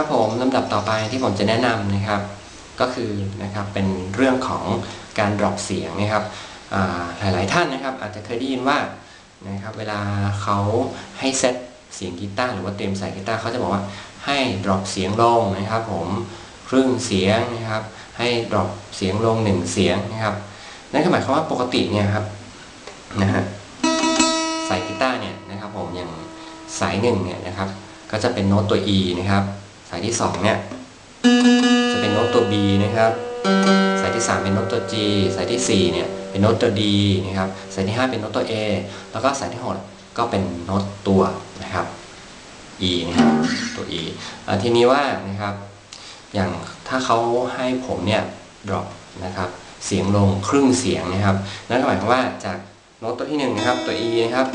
ครับผมลำดับต่อไปที่ผมจะแนะนำนะครับ ก็คือนะครับเป็นเรื่องของการดรอปเสียงนะครับหลายๆท่านนะครับ อาจจะเคยได้ยินว่านะครับเวลาเขาให้เซตเสียงกีตาร์หรือว่าเตรียมใส่กีตาร์เขาจะบอกว่าให้ดรอปเสียงลงนะครับ ผมครึ่งเสียงนะครับ ให้ดรอปเสียงลงหนึ่งเสียงนะครับนั่นก็หมายความว่าปกติเนี่ยครับนะฮะสายกีตาร์เนี่ยนะครับ ผมอย่างสายหนึ่งเนี่ยนะครับ ก็จะเป็นโน้ตตัว E นะครับ สายที่สองเนี่ยจะเป็นโน้ตตัว B นะครับ สายที่ 3 เป็นโน้ตตัว G สายทีสี่4เนี่ยเป็นโน้ตตัว D นะครับ สายที่ 5 เป็นโน้ตตัว A แล้วก็สายที่ 6 ก็เป็นโน้ตตัวนะครับ E นะครับตัว E อ่าทีนี้ว่านะครับ อย่างถ้าเขาให้ผมเนี่ย drop นะครับเสียงลงครึ่งเสียงนะครับ นั่นหมายความว่าจากโน้ตตัวที่1นะครับตัว E นะครับ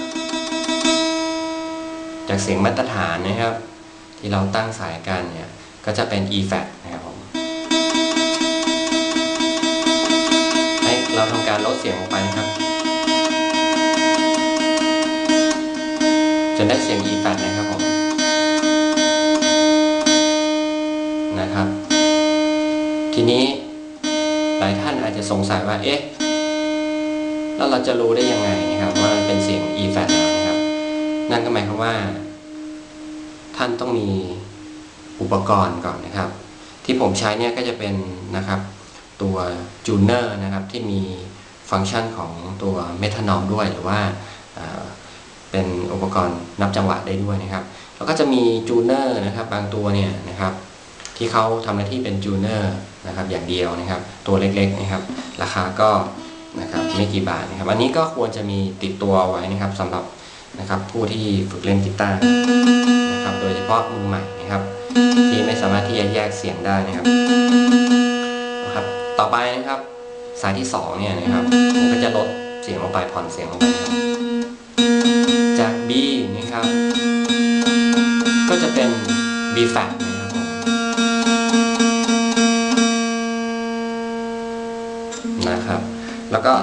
จากเสียงมาตรฐานนะครับ ที่เราตั้งสายกันเนี่ยก็จะเป็น E flat นะครับผมให้เราทำการลดเสียงลงไปนะครับ จนได้เสียง E flat นะครับผมนะครับ ทีนี้หลายท่านอาจจะสงสัยว่าเอ๊ะแล้วเราจะรู้ได้ยังไงนะครับว่ามันเป็นเสียง E flat แล้วนะครับ นั่นก็หมายความว่า ท่านต้องมีอุปกรณ์ก่อนนะครับ ที่ผมใช้เนี่ยก็จะเป็นนะครับตัวจูเนอร์นะครับที่มีฟังก์ชันของตัวเมทานอลด้วยหรือว่าอ่าเป็นอุปกรณ์นับจังหวะได้ด้วยนะครับ แล้วก็จะมีจูเนอร์นะครับบางตัวเนี่ยนะครับที่เขาทำหน้าที่เป็นจูเนอร์นะครับอย่างเดียวนะครับ ตัวเล็กๆนะครับ ราคาก็นะครับไม่กี่บาทนะครับ อันนี้ก็ควรจะมีติดตัวไว้นะครับสำหรับนะครับผู้ที่ฝึกเล่นกีตาร์ ฉพาะมือใหม่นะครับ ที่ไม่สามารถที่จะแยกเสียงได้นะครับนะครับ ต่อไปนะครับ สายที่สองเนี่ยนะครับผมก็จะลดเสียงลงไปผ่อนเสียงลงไปครับ จาก B นะครับ ก็จะเป็น B flat นะครับผมนะครับ แล้วก็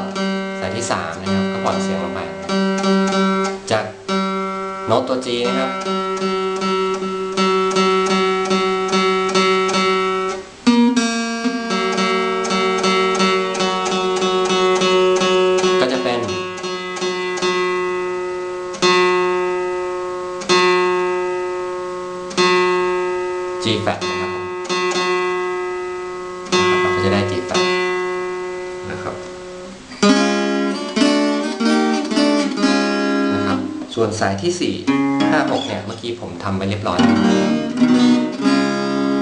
สายที่สามนะครับก็ผ่อนเสียงลงไป จากโน้ตตัว G นะครับ G flat นะครับผมนะครับเราก็จะได้ G flat นะครับนะครับ ส่วนสายที่ 4 5 6 เนี่ยเมื่อกี้ผมทำไปเรียบร้อยแล้ว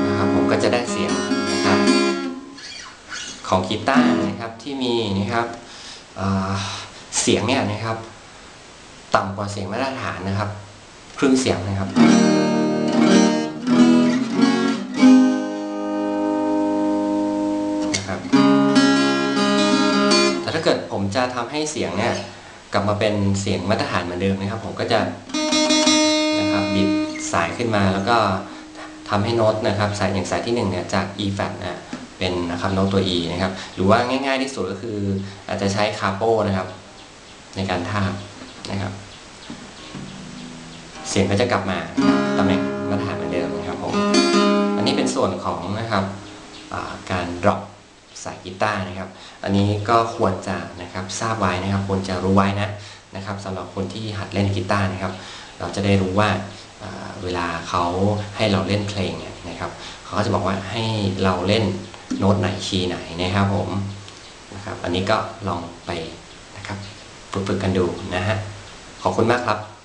นะครับผมก็จะได้เสียงนะครับของกีตาร์นะครับที่มีนะครับเเสียงเนี่ยนะครับ ต่ำกว่าเสียงมาตรฐานนะครับ ครึ่งเสียงนะครับ นะครับ แต่ถ้าเกิดผมจะทำให้เสียงเนี่ยกลับมาเป็นเสียงมาตรฐานเหมือนเดิมนะครับ ผมก็จะนะครับบิดสายขึ้นมาแล้วก็ทำให้โน้ตนะครับสายอย่างสายที่หนึ่งเนี่ยจาก E flat นะเป็นนะครับโน้ตตัว E นะครับ หรือว่าง่ายๆที่สุดก็คือ อาจจะใช้คาโปนะครับ ในการทาบนะครับ เสียงก็จะกลับมาตำแหน่งมาตรฐานเหมือนเดิมนะครับผม อันนี้เป็นส่วนของนะครับการดรอป สายกีตาร์นะครับ อันนี้ก็ควรจะนะครับทราบไว้นะครับ ควรจะรู้ไว้นะนะครับสำหรับคนที่หัดเล่นกีตาร์นะครับ เราจะได้รู้ว่าเวลาเขาให้เราเล่นเพลงเนี่ยนะครับเขาก็จะบอกว่าให้เราเล่นโน้ตไหนคีย์ไหนนะครับผมนะครับ อันนี้ก็ลองไปนะครับฝึกๆกันดูนะฮะขอบคุณมากครับ